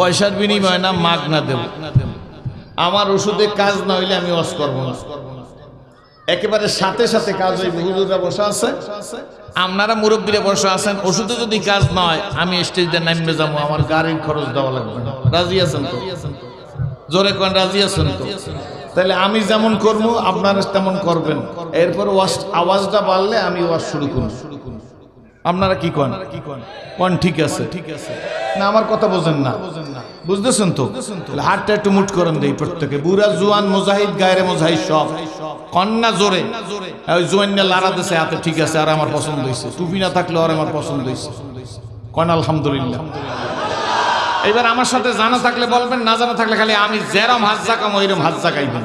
পয়সার বিনিময় না মাগ না দেব? আমার ওষুধে কাজ না হইলে আমি ওয়াজ করব না। একেবারে সাথে সাথে কাজ হইবে। হুজুররা বসে আছে? আপনারা মুরব্বীরা বসে আছেন, ওষুধে যদি কাজ না হয়, আমি স্টেজ নামবে যাব। আমার গাড়ির খরচ দেওয়া লাগবে না। রাজি আছেন তো? জোরে কোন, রাজি আছেন তো? তাহলে আমি যেমন করব, আপনারা তেমন করবেন। এরপর ওয়াজ আওয়াজটা বাড়লে আমি ওয়াজ শুরু করব। আপনারা কি কন? কন ঠিক আছে ঠিক আছে। না, আমার কথা বোঝেন না। বুঝতেছেন তো? হাতটা একটু মুট করেন দেই প্রত্যেকে। বুড়া জুয়ান, মুজাহিদ, গায়রে মুজাহিদ সব। কন্যা জোরে। ওই জোয়ান লারা দেশে হাতে ঠিক আছে, আর আমার পছন্দ হয়েছে টুপি না থাকলে আর আমার পছন্দ হয়েছে কন আলহামদুলিল্লাহ। এবার আমার সাথে জানা থাকলে বলবেন, না জানা থাকলে খালি আমি যেরম হাত জাকাম ওইরম হাত জাকাইবেন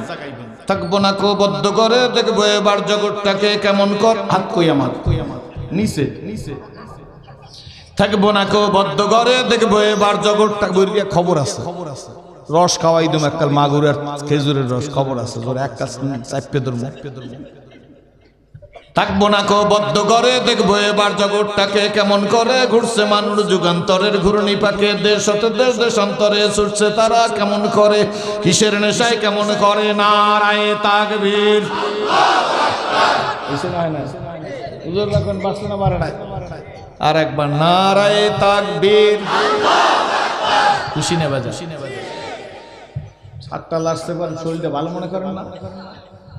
থাকব না কো বদ্ধ করে, দেখব এবার জগৎটাকে কেমন কর। হাত কই আমার? নিচে নিচে। থাকব না কো বদ্ধ করে দেখব এবার জগৎটা বইরিয়া খবর আছে খবর আছে। রস খাওয়াই দিম এককাল মাগুরের খেজুরের রস, খবর আছে। জোরে এক কাজ চাপে ধরবো থাকব না কো বদ্ধ করে দেখব এবার জগৎটাকে কেমন করে ঘুরছে মানুষ যুগান্তরের ঘূর্ণি পাকে। দেশ হতে দেশ দেশান্তরে ছুটছে তারা কেমন করে, কিসের নেশায় কেমন করে? নারায় তাকবীর। আর। একবার নারায় তাকবীর। খুশি নেবা যা সাতটা লাস্টে পারে শরীরটা ভালো মনে করেন না?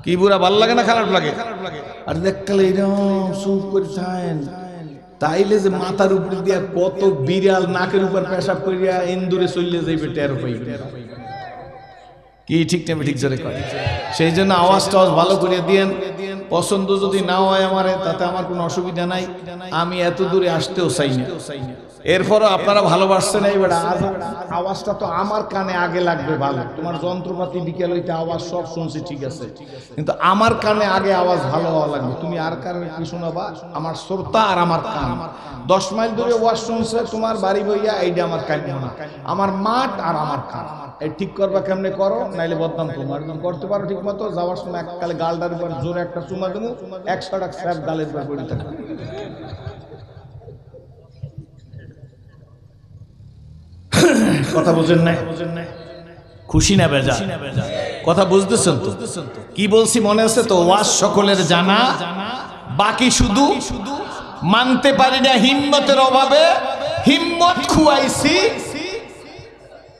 কি বুড়া ভালো লাগে না খারাপ লাগে? আর দেখলে এরকম সুপ করে থাকেন। তাইলে যে মাথার উপর দিয়া কত বিড়াল নাকের উপর পেশাব করিয়া ইন্দুরে চললে যাইবে টের পাইবে কি ঠিক নেবে ঠিক জোরে করে সেই জন্য আওয়াজ টাওয়াজ ভালো করে দিয়েন। পছন্দ যদি না হয় আমার, তাতে আমার কোনো অসুবিধা নাই। আমি এত দূরে আসতেও চাই না। এরপরও আপনারা ভালোবাসছেন এইবার আজ আওয়াজটা তো আমার কানে আগে লাগবে ভালো। তোমার যন্ত্রপাতি বিকেল হইতে আওয়াজ সব শুনছি, ঠিক আছে। কিন্তু আমার কানে আগে আওয়াজ ভালো হওয়া লাগবে। তুমি আর কারণে কি শোনাবা? আমার শ্রোতা আর আমার কান। দশ মাইল দূরে ওয়াজ শুনছে, তোমার বাড়ি বইয়া এইটা আমার কান না আমার মাঠ আর আমার কান। এই ঠিক করবা কেমনে করো? নাইলে বদনাম তোমার তুমি করতে পারো ঠিক মতো যাওয়ার সময় এককালে গালটার উপর জোরে একটা চুমা দেবো। একশো টাকা স্যাপ গালের উপর পড়ে থাকবে। কথা বুঝেন নাই? খুশি না বেজা? কথা বুঝতেছেন তো? কি বলছি মনে আছে তো? ওয়াজ সকলের জানা, বাকি শুধু মানতে পারি না হিম্মতের অভাবে হিম্মত খুয়াইছি।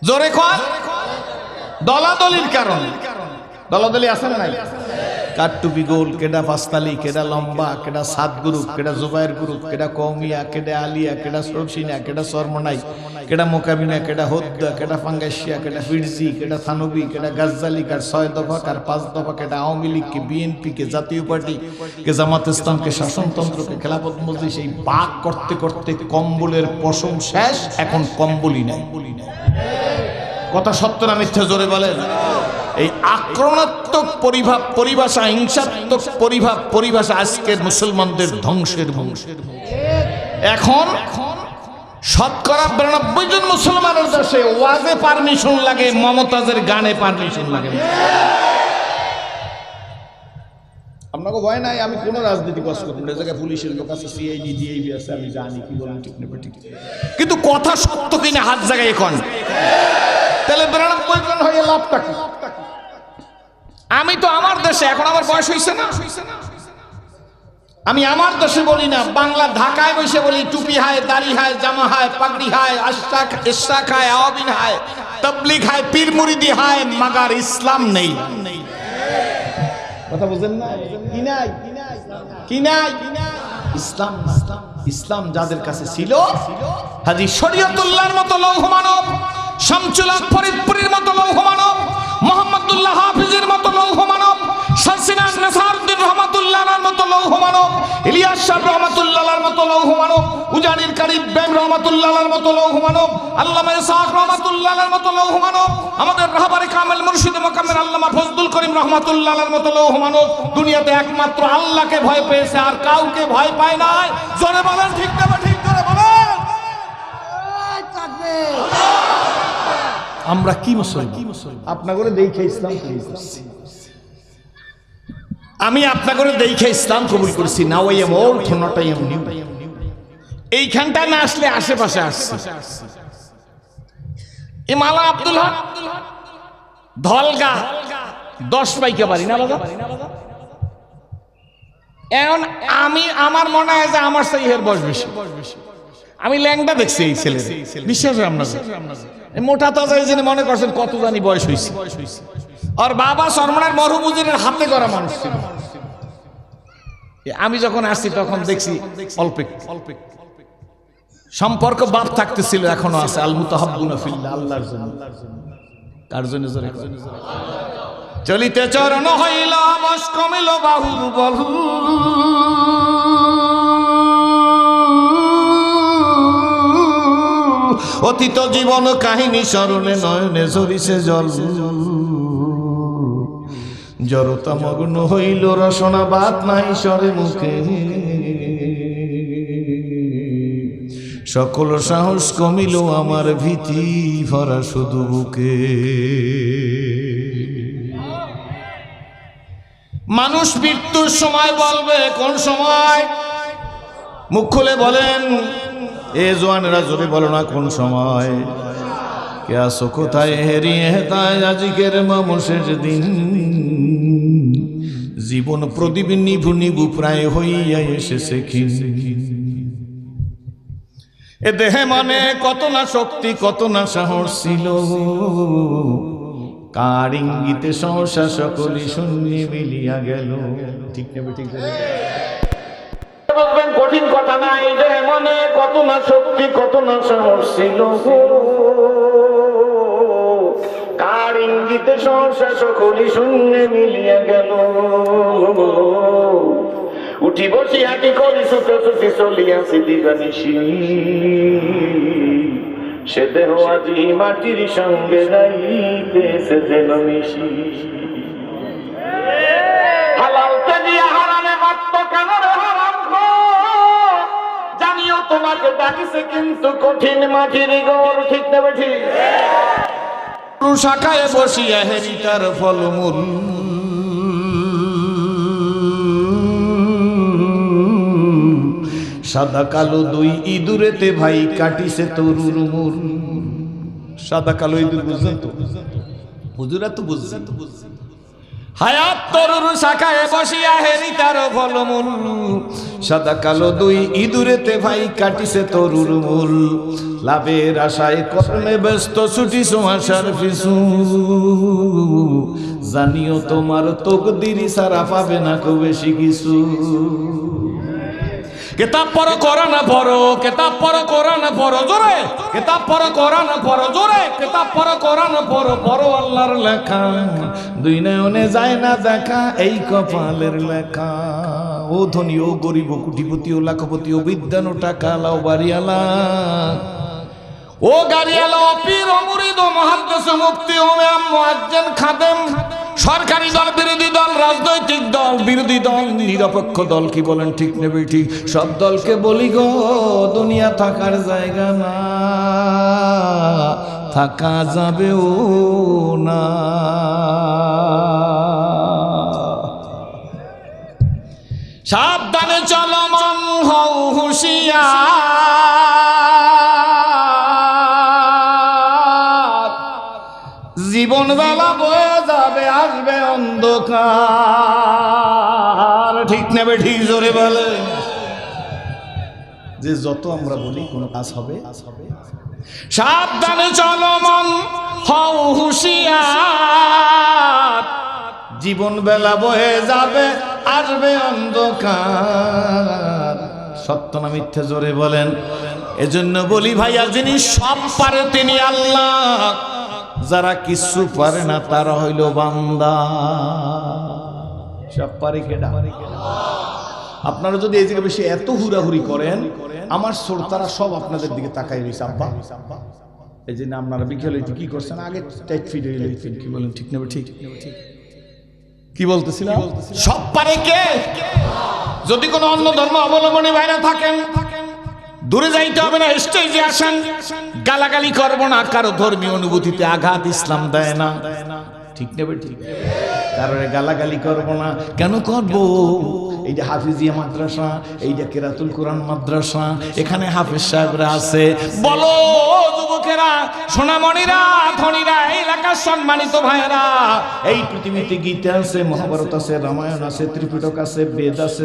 জোরে কর দলাদলির কারণ। দলাদলি আছে না নাই? কাঠটুপি গোল, কেডা পাস্তালি কেডা লম্বা, কেডা সাত গ্রুপ, কেডা জুবাইর গ্রুপ, কেডা কৌমিয়া কেডা আলিয়া, কেডা সরসিনা কেডা সরমনাই কেডা মোকাবিনা কেডা হদ্দা কেডা ফাঙ্গাসিয়া কেডা ফিরজি, কেডা থানবি, কেডা গাজ্জালি, কার ছয় দফা, কার পাঁচ দফা, কেডা আওয়ামী লীগ কে বিএনপি কে জাতীয় পার্টি, কে জামাত ইসলামকে, শাসনতন্ত্রকে, খেলাফত মজলিস, এই বাক করতে করতে কম্বলের পশম শেষ, এখন কম্বলই নাই। কথা সত্য না মিথ্যা জোরে বলেন? এই আক্রমণাত্মক পরিভাব পরিভাষা, হিংসাত্মক পরিভাব পরিভাষা আজকের মুসলমানদের ধ্বংসের বংশের এখন শতকরা বিরানব্বই জন মুসলমানের দেশে ওয়াজে পারমিশন লাগে, মমতাজের গানে পারমিশন লাগে। আপনাকে ভয় নাই, আমি কোনো রাজনীতি কাজ করব না। জায়গায় পুলিশের লোক আছে সিআইডি ডিআইবি আছে, আমি জানি কি বলুন, ঠিক নেবে ঠিক। কিন্তু কথা সত্য কিনা হাত জায়গায় এখন। তাহলে বিরানব্বই জন হয়ে লাভটা কি? আমি তো আমার দেশে, এখন আমার বয়স হয়েছে না। আমি আমার দেশে বলি না, বাংলা ঢাকায় বসে বলি, টুপি হায়, দাড়ি হায়, জামা হায়, পাগড়ি হায় আশাক ইশাক হায় আওয়াবিন হায়, তবলিগ হায়, পীর মুরিদি হায়, মাগার ইসলাম নেই। কথা বুঝেন না? কি নাই? কি নাই? ইসলাম ইসলাম ইসলাম যাদের কাছে ছিল, হাজি শরীয়তুল্লাহর মতো লৌহ মানব শামসুল ফরিদপুরের মতো লৌহ মানব, মোহাম্মদুল্লাহ হাফিজের মতো লৌহ মানব শাসিনান মানব ইলিয়াস শাহ রহমাতুল্লাহর মতো লৌহ মানব উজানির কারিব বেম রহমাতুল্লাহর মতো লৌহ মানব আল্লামা ইসহাক রহমাতুল্লাহর মতো লৌহ মানব আমাদের রাহবারে কামেল মুর্শিদ মোকাম্মেল আল্লামা ফজলুল করিম রহমাতুল্লাহর মতো লৌহ মানব দুনিয়াতে একমাত্র আল্লাহকে ভয় পেয়েছে আর কাউকে ভয় পায় নাই। জোরে বলেন ঠিক না ঠিক করে বলেন। আমরা কি মুসলমান? আপনাকে দেখে ইসলাম আমি আপনাকে দেখে ইসলাম কবুল করছি, না ওই এম ওল্ড এম নিউ। এইখানটা না আসলে আশেপাশে আসছে। মালা আব্দুল হক, ধলগা, দশ পাইকে পারি না বাবা? এখন আমি, আমার মনে হয় যে আমার সেই হের বয়স বেশি। আমি ল্যাংটা দেখছি এই ছেলে বিশ্বাস মোটা তাজা এই জন্য মনে করছেন কত জানি বয়স হয়েছে আর বাবা সরমনার মরহুমুজিরের হাতে করা মানুষ ছিল। আমি যখন আসছি তখন দেখছি অল্প। অল্প সম্পর্ক বাপ থাকতেছিল, এখনও আছে। আল জোরে চলিতে চরণ হইল বস কমিল বাহুর বল অতীত জীবন কাহিনী স্মরণে নয়নে ঝরিছে জল। জড়তা মগ্ন হইল, রসনা বাদ নাই সরে মুখে। সকল সাহস কমিল আমার ভীতি, ভরা শুধু বুকে। মানুষ মৃত্যুর সময় বলবে, কোন সময়? মুখ খুলে বলেন, এ জোয়ানেরা জোরে বলো না কোন সময়? কে আসো কোথায় হেরিয়ে হেতায় আজিকের মামসের দিন জীবন প্রদীপ নিভু নিভু প্রায় হইয়া এসেছে খিন এ দেহে মানে কত না শক্তি কত না সাহস ছিল কার ইঙ্গিতে সহসা সকলি শূন্যে মিলিয়া গেল ঠিক নেবে ঠিক নেবে বলবেন কঠিন কথা না এই দেহে মানে কত না শক্তি কত না সাহস ছিল। ইঙ্গিতে সহসা সকলি শূন্যে মিলিয়া গেল। উঠি বসি হাঁটি করি ছুটে ছুটি চলিয়াছি দিবানিসি সে দেহ আজি মাটির সঙ্গে যাইতেছে যেন মিশি। জানিও তোমাকে ডাকিছে কিন্তু কঠিন মাটির গোর ঠিক নেবে ঠিক। শাখায় হেরি তার ফলমূল। সাদা কালো দুই ইঁদুরেতে ভাই কাটিছে তরুর মুর সাদা কালো ইঁদুর বুঝছেন তো? হুজুরা তো বুঝছেন তো হায়াত তরুর শাখায় বসিয়া হেরি তার ফলমূল। সাদা কালো দুই ইঁদুরেতে ভাই কাটিছে তরুর মূল। লাভের আশায় কর্মে ব্যস্ত ছুটি সোমাশার পিছু। জানিও তোমার তকদিরি সারা পাবে না খুব বেশি কিছু। কেতাব পড়ো, কোরআন পড়ো, কেতাব পড়ো, কোরআন পড়ো, জোরে। কেতাব পড়ো, কোরআন পড়ো, জোরে। কেতাব পড়ো, কোরআন পড়ো পড়ো। আল্লাহর লেখা, দুই নয়নে যায় না দেখা, এই কপালের লেখা। ও ধনী, ও গরিব কুটিপতি, ও লাখপতি, ও বিদ্যান, ও টাকা লাও বাড়িয়ালা। ও গাড়িয়ালা, ও পীর, ও মুরিদ, ও মহাদ্দেশ মুক্তি, ও মুয়াজ্জিন খাদেম। সরকারি দল, বিরোধী দল, রাজনৈতিক দল, বিরোধী দল, নিরপেক্ষ দল কি বলেন ঠিক নেবে ঠিক সব দলকে বলি গো, দুনিয়া থাকার জায়গা না। থাকা যাবেও না। সাবধানে চলো, মন হও হুশিয়ার। জীবন বেলা বয়ে যাবে, আসবে অন্ধকার। ঠিক নেবে ঠিক জোরে বলে। যে যত আমরা বলি কোন কাজ হবে? সাবধানে চলো মন হও হুশিয়ার। জীবন বেলা বয়ে যাবে আসবে অন্ধকার। সত্য না মিথ্যে জোরে বলেন। এজন্য বলি ভাইয়া যিনি সব পারে তিনি আল্লাহ। যারা কিছু পারে না তারা হইল বান্দা। সব পারে কেডা? আপনারা যদি এই জায়গায় বেশি এত হুড়াহুড়ি করেন আমার শ্রোতারা সব আপনাদের দিকে তাকাই রয়েছে আব্বা। এই জন্য আপনারা বিকেলে কি করছেন? আগে টাইট ফিট হয়ে কি বলেন ঠিক নেবে ঠিক। কি বলতেছিলাম? সব পারে কে? যদি কোনো অন্য ধর্ম অবলম্বনে বাইরে থাকেন দূরে যাইতে হবে না স্টেজে আসেন। গালাগালি করব না কারও ধর্মীয় অনুভূতিতে আঘাত ইসলাম দেয় না। ঠিক নেবে ঠিক। কারণে গালাগালি করব না। কেন করব? এই যে হাফিজিয়া মাদ্রাসা, এই যে কেরাতুল কোরআন মাদ্রাসা, এখানে হাফিজ সাহেবরা আছে। বলো এই গীতা আছে, মহাভারত আছে, রামায়ণ আছে, ত্রিপিটক আছে, বেদ আছে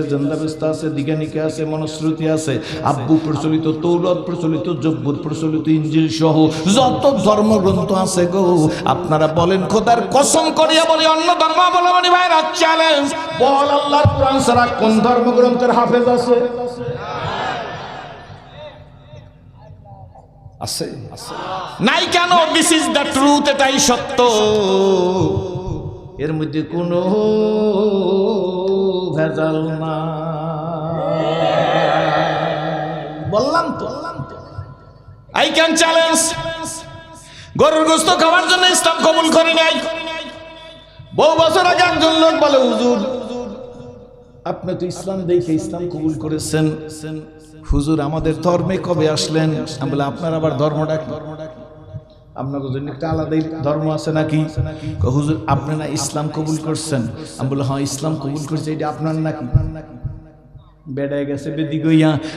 আছে, দিগানিকা আছে, মনুশ্রুতি আছে, আব্বু প্রচলিত প্রচলিত প্রচলিত সহ যত ধর্মগ্রন্থ আছে গো, আপনারা বলেন, খোদার কসম করিয়া বলি, অন্য ধর্মাবলম্বী ভাইরা চ্যালেঞ্জ বল আল্লাহর কোরআন ছাড়া কোন ধর্মগ্রন্থের হাফেজ আছে? আছে? নাই কেন? দিস ইজ দ্য ট্রুথ এটাই সত্য। এর মধ্যে কোনো ভেজাল না বললাম তো। আই ক্যান চ্যালেঞ্জ গরুর গোস্ত খাওয়ার জন্য ইসলাম কবুল করে নাই। বহু বছর আগে একজন লোক বলে, হুজুর, আপনি তো ইসলাম দেখে ইসলাম কবুল করেছেন। হুজুর, আমাদের ধর্মে কবে আসলেন? আমি বলে, আপনার আবার ধর্মটা কি আপনার জন্য একটা আলাদাই ধর্ম আছে নাকি? হুজুর, আপনি না ইসলাম কবুল করছেন? আমি বলে হ্যাঁ ইসলাম কবুল করছে, এটা আপনার নাকি? বেড়ায় গেছে বেদি গইয়া।